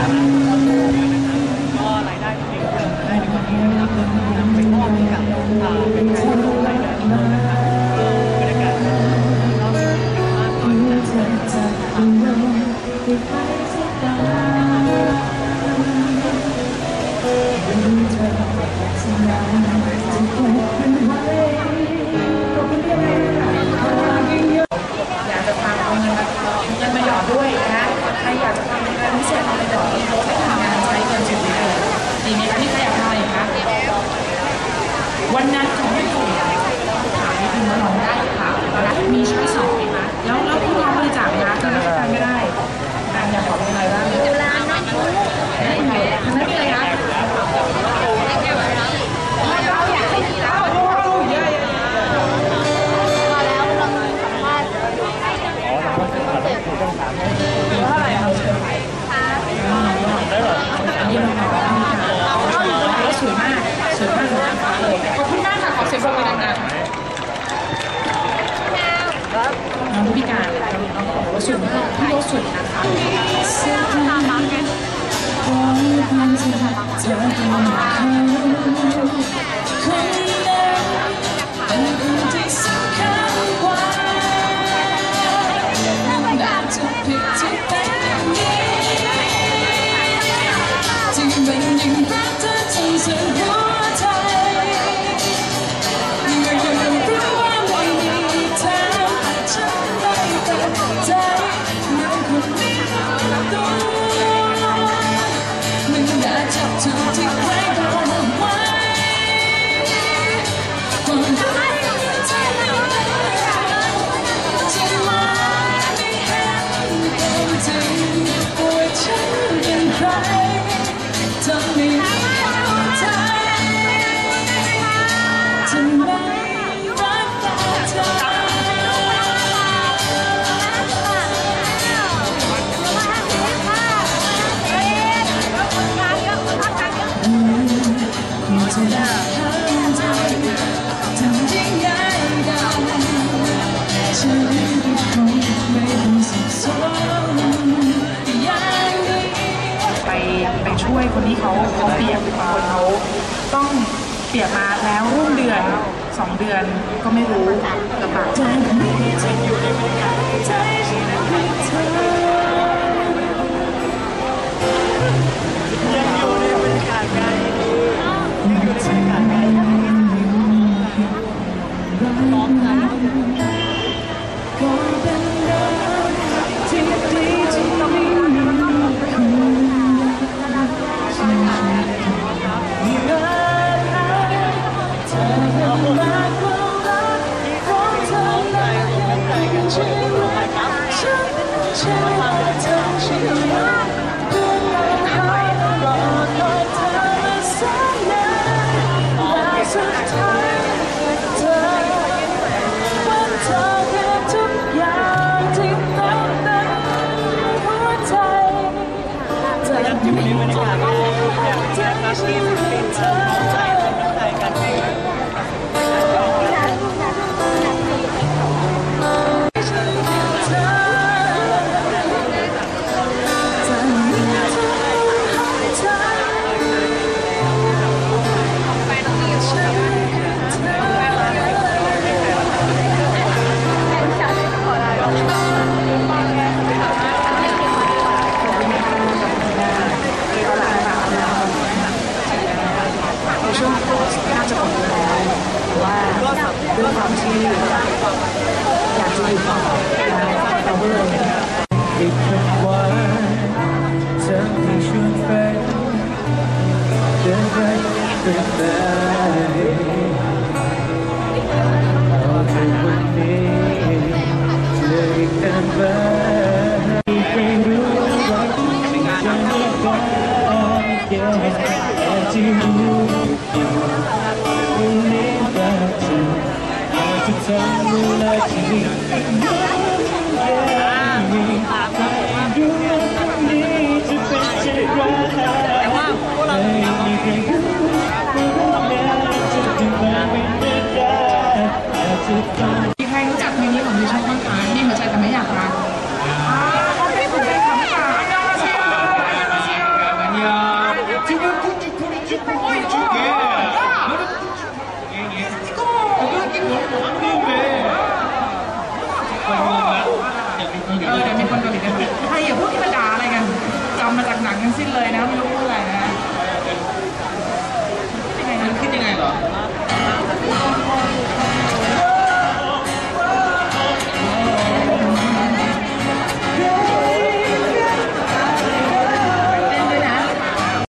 Yeah. ขอบคุณมากค่ะขอเสียงปรบมือดังๆน้องพิการน้องบอกว่าสุดมากพี่โลสุดนะคะงน่ารัก ต้องเปียกมาแล้วร่วมเดือนสองเดือนก็ไม่รู้กระเป๋า วันนี้บรรยากาศก็คงจะาชื่ 知廿字要放，但係翻到嗰度。別出軌，將你雙飛，對不對對？我最吻你，最感動。本来今天 คนดูนะเดี๋ยวมีคนกลิ่นะครับใครอย่าพูดที่มาด่าอะไรกันจำมาจากหนังทั้งสิ้นเลยนะไม่รู้